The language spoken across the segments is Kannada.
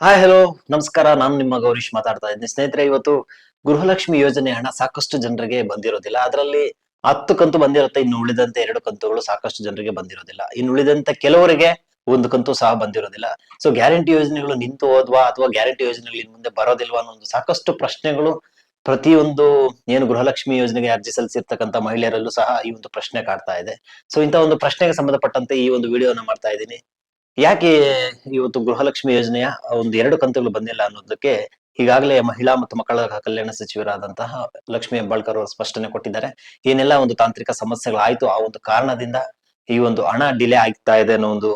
ಹಾಯ್ ಹಲೋ ನಮಸ್ಕಾರ. ನಾನು ನಿಮ್ಮ ಗೌರೀಶ್ ಮಾತಾಡ್ತಾ ಇದ್ದೀನಿ. ಸ್ನೇಹಿತರೆ, ಇವತ್ತು ಗೃಹಲಕ್ಷ್ಮಿ ಯೋಜನೆ ಹಣ ಸಾಕಷ್ಟು ಜನರಿಗೆ ಬಂದಿರೋದಿಲ್ಲ. ಅದರಲ್ಲಿ ಹತ್ತು ಕಂತು ಬಂದಿರುತ್ತೆ, ಇನ್ನು ಉಳಿದಂತೆ ಎರಡು ಕಂತುಗಳು ಸಾಕಷ್ಟು ಜನರಿಗೆ ಬಂದಿರೋದಿಲ್ಲ. ಇನ್ನು ಉಳಿದಂತೆ ಕೆಲವರಿಗೆ ಒಂದು ಕಂತು ಸಹ ಬಂದಿರೋದಿಲ್ಲ. ಸೊ ಗ್ಯಾರಂಟಿ ಯೋಜನೆಗಳು ನಿಂತು ಹೋದ್ವಾ ಅಥವಾ ಗ್ಯಾರಂಟಿ ಯೋಜನೆಗಳು ಇನ್ ಮುಂದೆ ಬರೋದಿಲ್ವಾ ಅನ್ನೋ ಒಂದು ಸಾಕಷ್ಟು ಪ್ರಶ್ನೆಗಳು ಪ್ರತಿಯೊಂದು ಏನು ಗೃಹಲಕ್ಷ್ಮಿ ಯೋಜನೆಗೆ ಅರ್ಜಿ ಸಲ್ಲಿಸಿರ್ತಕ್ಕಂಥ ಮಹಿಳೆಯರಲ್ಲೂ ಸಹ ಈ ಒಂದು ಪ್ರಶ್ನೆ ಕಾಡ್ತಾ ಇದೆ. ಸೊ ಇಂಥ ಒಂದು ಪ್ರಶ್ನೆಗೆ ಸಂಬಂಧಪಟ್ಟಂತೆ ಈ ಒಂದು ವಿಡಿಯೋನ ಮಾಡ್ತಾ ಇದ್ದೀನಿ. ಯಾಕೆ ಇವತ್ತು ಗೃಹಲಕ್ಷ್ಮಿ ಯೋಜನೆಯ ಒಂದು ಎರಡು ಕಂತುಗಳು ಬಂದಿಲ್ಲ ಅನ್ನೋದಕ್ಕೆ ಈಗಾಗಲೇ ಮಹಿಳಾ ಮತ್ತು ಮಕ್ಕಳ ಕಲ್ಯಾಣ ಸಚಿವರಾದಂತಹ ಲಕ್ಷ್ಮಿ ಹೆಬ್ಬಾಳ್ಕರ್ ಅವರು ಸ್ಪಷ್ಟನೆ ಕೊಟ್ಟಿದ್ದಾರೆ. ಏನೆಲ್ಲ ಒಂದು ತಾಂತ್ರಿಕ ಸಮಸ್ಯೆಗಳಾಯ್ತು ಆ ಒಂದು ಕಾರಣದಿಂದ ಈ ಒಂದು ಹಣ ಡಿಲೇ ಆಗ್ತಾ ಇದೆ ಅನ್ನೋ ಒಂದು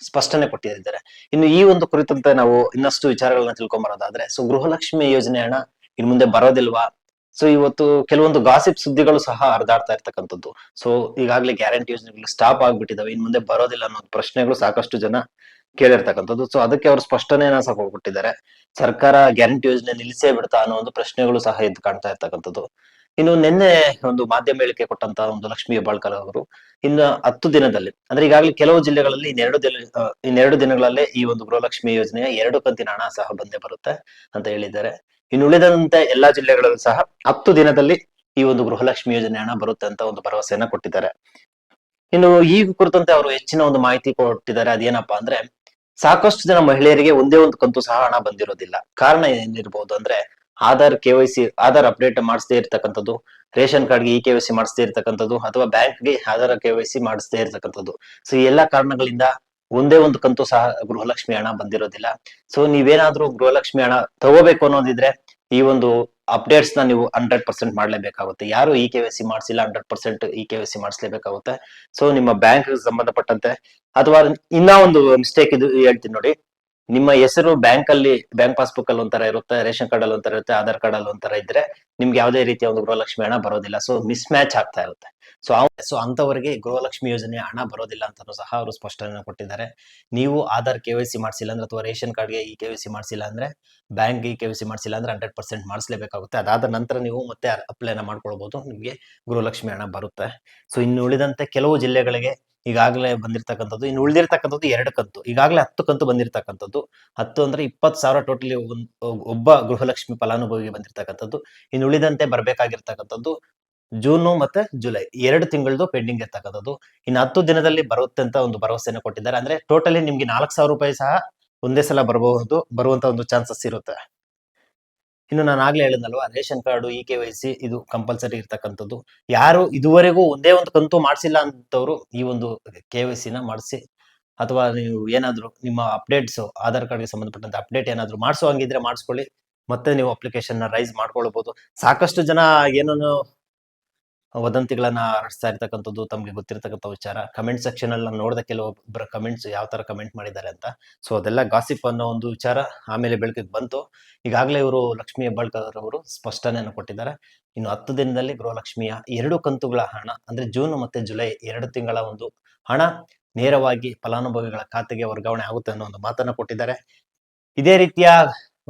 ಸ್ಪಷ್ಟನೆ ಕೊಟ್ಟಿದ್ದಾರೆ. ಇನ್ನು ಈ ಒಂದು ಕುರಿತಂತೆ ನಾವು ಇನ್ನಷ್ಟು ವಿಚಾರಗಳನ್ನ ತಿಳ್ಕೊಂಬರೋದಾದ್ರೆ, ಸೊ ಗೃಹಲಕ್ಷ್ಮಿ ಯೋಜನೆ ಹಣ ಇನ್ ಮುಂದೆ ಬರೋದಿಲ್ವಾ? ಸೊ ಇವತ್ತು ಕೆಲವೊಂದು ಗಾಸಿಪ್ ಸುದ್ದಿಗಳು ಸಹ ಹರಿದಾಡ್ತಾ ಇರ್ತಕ್ಕಂಥದ್ದು. ಸೊ ಈಗಾಗಲೇ ಗ್ಯಾರಂಟಿ ಯೋಜನೆಗಳು ಸ್ಟಾಪ್ ಆಗ್ಬಿಟ್ಟಿದಾವೆ. ಇನ್ ಮುಂದೆ ಬರೋದಿಲ್ಲ ಅನ್ನೋ ಪ್ರಶ್ನೆಗಳು ಸಾಕಷ್ಟು ಜನ ಕೇಳಿರ್ತಕ್ಕಂಥದ್ದು. ಸೊ ಅದಕ್ಕೆ ಅವರು ಸ್ಪಷ್ಟನೆಯನ್ನ ಸಹ ಹೋಗ್ಬಿಟ್ಟಿದ್ದಾರೆ ಸರ್ಕಾರ ಗ್ಯಾರಂಟಿ ಯೋಜನೆ ನಿಲ್ಲಿಸೇ ಬಿಡ್ತಾ ಅನ್ನೋ ಒಂದು ಪ್ರಶ್ನೆಗಳು ಸಹ ಎದ್ದು ಕಾಣ್ತಾ ಇರ್ತಕ್ಕಂಥದ್ದು. ಇನ್ನು ನಿನ್ನೆ ಒಂದು ಮಾಧ್ಯಮ ಹೇಳಿಕೆ ಕೊಟ್ಟಂತ ಒಂದು ಲಕ್ಷ್ಮೀ ಬಾಳ್ಕರ್ ಅವರು, ಇನ್ನು ಹತ್ತು ದಿನದಲ್ಲಿ, ಅಂದ್ರೆ ಈಗಾಗಲೇ ಕೆಲವು ಜಿಲ್ಲೆಗಳಲ್ಲಿ ಇನ್ನೆರಡು ದಿನ ಇನ್ನೆರಡು ದಿನಗಳಲ್ಲೇ ಈ ಒಂದು ಗೃಹಲಕ್ಷ್ಮಿ ಯೋಜನೆಯ ಎರಡು ಕಂತಿನ ಹಣ ಸಹ ಬಂದೇ ಬರುತ್ತೆ ಅಂತ ಹೇಳಿದ್ದಾರೆ. ಇನ್ನು ಉಳಿದಂತೆ ಎಲ್ಲಾ ಜಿಲ್ಲೆಗಳಲ್ಲೂ ಸಹ ಹತ್ತು ದಿನದಲ್ಲಿ ಈ ಒಂದು ಗೃಹಲಕ್ಷ್ಮಿ ಯೋಜನೆ ಹಣ ಬರುತ್ತೆ ಅಂತ ಒಂದು ಭರವಸೆಯನ್ನ ಕೊಟ್ಟಿದ್ದಾರೆ. ಇನ್ನು ಈ ಕುರಿತಂತೆ ಅವರು ಹೆಚ್ಚಿನ ಒಂದು ಮಾಹಿತಿ ಕೊಟ್ಟಿದ್ದಾರೆ. ಅದೇನಪ್ಪಾ ಅಂದ್ರೆ ಸಾಕಷ್ಟು ಜನ ಮಹಿಳೆಯರಿಗೆ ಒಂದೇ ಒಂದು ಕಂತು ಸಹ ಹಣ ಬಂದಿರೋದಿಲ್ಲ. ಕಾರಣ ಏನಿರಬಹುದು ಅಂದ್ರೆ Aadhaar K Y C Aadhaar update ಮಾಡಿಸದೇ ಇರ್ತಕ್ಕಂಥದ್ದು, ರೇಷನ್ ಕಾರ್ಡ್ಗೆ ಇ ಕೆ ವೈ ಸಿ ಮಾಡಿಸದೇ ಇರ್ತಕ್ಕಂಥದ್ದು, ಅಥವಾ ಬ್ಯಾಂಕ್ಗೆ ಆಧಾರ್ ಕೆ ವೈ ಸಿ ಮಾಡಿಸದೇ ಇರ್ತಕ್ಕಂಥದ್ದು. ಸೊ ಈ ಎಲ್ಲಾ ಕಾರಣಗಳಿಂದ ಒಂದೇ ಒಂದು ಕಂತು ಸಹ ಗೃಹಲಕ್ಷ್ಮಿ ಹಣ ಬಂದಿರೋದಿಲ್ಲ. ಸೊ ನೀವೇನಾದ್ರೂ ಗೃಹಲಕ್ಷ್ಮಿ ಹಣ ತಗೋಬೇಕು ಅನ್ನೋದಿದ್ರೆ ಈ ಒಂದು ಅಪ್ಡೇಟ್ಸ್ನ ನೀವು ಹಂಡ್ರೆಡ್ ಪರ್ಸೆಂಟ್ ಮಾಡ್ಲೇಬೇಕಾಗುತ್ತೆ. ಯಾರು ಇ ಕೆ ಸಿ ಮಾಡಿಸಿಲ್ಲ hundred percent E K C ಮಾಡಿಸ್ಲೇಬೇಕಾಗುತ್ತೆ. So ನಿಮ್ಮ ಬ್ಯಾಂಕ್ ಸಂಬಂಧಪಟ್ಟಂತೆ, ಅಥವಾ ಇನ್ನ ಒಂದು ಮಿಸ್ಟೇಕ್ ಇದು ಹೇಳ್ತೀನಿ ನೋಡಿ. ನಿಮ್ಮ ಹೆಸರು ಬ್ಯಾಂಕ್ ಅಲ್ಲಿ ಬ್ಯಾಂಕ್ ಪಾಸ್ಬುಕ್ ಅಲ್ಲಿ ಒಂಥರ ಇರುತ್ತೆ, ರೇಷನ್ ಕಾರ್ಡ್ ಅಲ್ಲಿ ಒಂಥರ ಇರುತ್ತೆ, ಆಧಾರ್ ಕಾರ್ಡ್ ಅಲ್ಲಿ ಒಂಥರ ಇದ್ರೆ ನಿಮ್ಗೆ ಯಾವುದೇ ರೀತಿಯ ಒಂದು ಗೃಹಲಕ್ಷ್ಮಿ ಹಣ ಬರೋದಿಲ್ಲ. ಸೊ ಮಿಸ್ ಮ್ಯಾಚ್ ಆಗ್ತಾ ಇರುತ್ತೆ. ಸೊ ಸೊ ಅಂತವರಿಗೆ ಗೃಹಲಕ್ಷ್ಮಿ ಯೋಜನೆ ಹಣ ಬರೋದಿಲ್ಲ ಅಂತಾನು ಸಹ ಅವರು ಸ್ಪಷ್ಟನೆ ಕೊಟ್ಟಿದ್ದಾರೆ. ನೀವು ಆಧಾರ್ ಕೆ ವೈ ಸಿ ಮಾಡಿಸಿಲ್ಲ ಅಂದ್ರೆ ಅಥವಾ ರೇಷನ್ ಕಾರ್ಡ್ಗೆ ಈ ಕೆ ವೈ ಸಿ ಮಾಡಿಸಿಲ್ಲ ಅಂದ್ರೆ ಬ್ಯಾಂಕ್ ಕೆ ವೈ ಸಿ ಮಾಡಿಸಿಲ್ಲ ಅಂದ್ರೆ ಹಂಡ್ರೆಡ್ ಪರ್ಸೆಂಟ್ ಮಾಡಿಸಲೇಬೇಕಾಗುತ್ತೆ. ಅದಾದ ನಂತರ ನೀವು ಮತ್ತೆ ಅಪ್ಲೈನ ಮಾಡ್ಕೊಳ್ಬಹುದು ನಿಮಗೆ ಗೃಹಲಕ್ಷ್ಮಿ ಹಣ ಬರುತ್ತೆ. ಸೊ ಇನ್ನು ಉಳಿದಂತೆ ಕೆಲವು ಜಿಲ್ಲೆಗಳಿಗೆ ಈಗಾಗಲೇ ಬಂದಿರತಕ್ಕಂಥದ್ದು, ಇನ್ನು ಉಳಿದಿರ್ತಕ್ಕಂಥದ್ದು ಎರಡು ಕಂತು. ಈಗಾಗಲೇ ಹತ್ತು ಕಂತು ಬಂದಿರತಕ್ಕಂಥದ್ದು. ಹತ್ತು ಅಂದ್ರೆ ಇಪ್ಪತ್ತು ಸಾವಿರ ಟೋಟಲಿ ಒಬ್ಬ ಗೃಹಲಕ್ಷ್ಮಿ ಫಲಾನುಭವಿಗೆ ಬಂದಿರತಕ್ಕಂಥದ್ದು. ಇನ್ನು ಉಳಿದಂತೆ ಬರಬೇಕಾಗಿರ್ತಕ್ಕಂಥದ್ದು ಜೂನು ಮತ್ತೆ ಜುಲೈ. ಎರಡು ತಿಂಗಳದು ಪೆಂಡಿಂಗ್ ಇರ್ತಕ್ಕಂಥದ್ದು. ಇನ್ನು ಹತ್ತು ದಿನದಲ್ಲಿ ಬರುತ್ತೆ ಅಂತ ಒಂದು ಭರವಸೆಯನ್ನು ಕೊಟ್ಟಿದ್ದಾರೆ. ಅಂದ್ರೆ ಟೋಟಲಿ ನಿಮ್ಗೆ ನಾಲ್ಕು ಸಾವಿರ ರೂಪಾಯಿ ಸಹ ಒಂದೇ ಸಲ ಬರಬಹುದು, ಬರುವಂತ ಒಂದು ಚಾನ್ಸಸ್ ಇರುತ್ತೆ. ಇನ್ನು ನಾನು ಆಗ್ಲೇ ಹೇಳಿದ್ನಲ್ವಾ, ration card, E K Y C ಇದು ಕಂಪಲ್ಸರಿ ಇರ್ತಕ್ಕಂಥದ್ದು. ಯಾರು ಇದುವರೆಗೂ ಒಂದೇ ಒಂದು ಕಂತು ಮಾಡಿಸಿಲ್ಲ ಅಂತವ್ರು ಈ ಒಂದು ಕೆ ವೈ ಸಿನ ಮಾಡಿಸಿ, ಅಥವಾ ನೀವು ಏನಾದ್ರು ನಿಮ್ಮ ಅಪ್ಡೇಟ್ಸ್ ಆಧಾರ್ ಕಾರ್ಡ್ಗೆ ಸಂಬಂಧಪಟ್ಟಂತ ಅಪ್ಡೇಟ್ ಏನಾದ್ರು ಮಾಡಿಸೋ ಹಂಗಿದ್ರೆ ಮಾಡಿಸ್ಕೊಳ್ಳಿ, ಮತ್ತೆ ನೀವು ಅಪ್ಲಿಕೇಶನ್ನ ರೈಸ್ ಮಾಡ್ಕೊಳ್ಬಹುದು ಸಾಕಷ್ಟು ಜನ ಏನನ್ನು ವದಂತಿಗಳನ್ನ ಹರಡ್ಸ್ತಾ ಇರ್ತಕ್ಕಂಥದ್ದು ತಮಗೆ ಗೊತ್ತಿರತಕ್ಕಂಥ ವಿಚಾರ. ಕಮೆಂಟ್ ಸೆಕ್ಷನ್ ಅಲ್ಲಿ ನಾನು ನೋಡಿದ ಕೆಲವೊಬ್ಬರ ಕಮೆಂಟ್ಸ್ ಯಾವ ತರ ಕಮೆಂಟ್ ಮಾಡಿದ್ದಾರೆ ಅಂತ. ಸೊ ಅದೆಲ್ಲ ಗಾಸಿಪ್ ಅನ್ನೋ ಒಂದು ವಿಚಾರ ಆಮೇಲೆ ಬೆಳಕಿಗೆ ಬಂತು. ಈಗಾಗಲೇ ಇವರು ಲಕ್ಷ್ಮಿ ಹೆಬ್ಬಾಳ್ಕರ್ ಅವರು ಸ್ಪಷ್ಟನೆಯನ್ನು ಕೊಟ್ಟಿದ್ದಾರೆ. ಇನ್ನು ಹತ್ತು ದಿನದಲ್ಲಿ ಗೃಹಲಕ್ಷ್ಮಿಯ ಎರಡು ಕಂತುಗಳ ಹಣ, ಅಂದ್ರೆ ಜೂನ್ ಮತ್ತೆ ಜುಲೈ ಎರಡು ತಿಂಗಳ ಒಂದು ಹಣ ನೇರವಾಗಿ ಫಲಾನುಭವಿಗಳ ಖಾತೆಗೆ ವರ್ಗಾವಣೆ ಆಗುತ್ತೆ ಅನ್ನೋ ಒಂದು ಮಾತನ್ನ ಕೊಟ್ಟಿದ್ದಾರೆ. ಇದೇ ರೀತಿಯ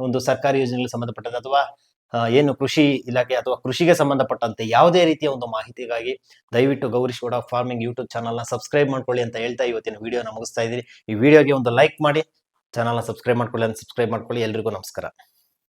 ಒಂದು ಸರ್ಕಾರಿ ಯೋಜನೆಗಳಿಗೆ ಸಂಬಂಧಪಟ್ಟದ ಅಥವಾ ಏನು ಕೃಷಿ ಇಲಾಖೆ ಅಥವಾ ಕೃಷಿಗೆ ಸಂಬಂಧಪಟ್ಟಂತೆ ಯಾವುದೇ ರೀತಿಯ ಒಂದು ಮಾಹಿತಿಗಾಗಿ ದಯವಿಟ್ಟು ಗೌರೀಶ್ ಗೌಡ ಫಾರ್ಮಿಂಗ್ ಯೂಟ್ಯೂಬ್ ಚಾನಲ್ನ ಸಬ್ಸ್ಕ್ರೈಬ್ ಮಾಡ್ಕೊಳ್ಳಿ ಅಂತ ಹೇಳ್ತಾ ಇವತ್ತಿನ ವಿಡಿಯೋನ ಮುಗಿಸ್ತಾ ಇದ್ದೀನಿ ಈ ವಿಡಿಯೋಗೆ ಒಂದು ಲೈಕ್ ಮಾಡಿ, ಚಾನಲ್ನ ಸಬ್ಸ್ಕ್ರೈಬ್ ಮಾಡ್ಕೊಳ್ಳಿ ಅಂತ ಸಬ್ಸ್ಕ್ರೈಬ್ ಮಾಡ್ಕೊಳ್ಳಿ. ಎಲ್ರಿಗೂ ನಮಸ್ಕಾರ.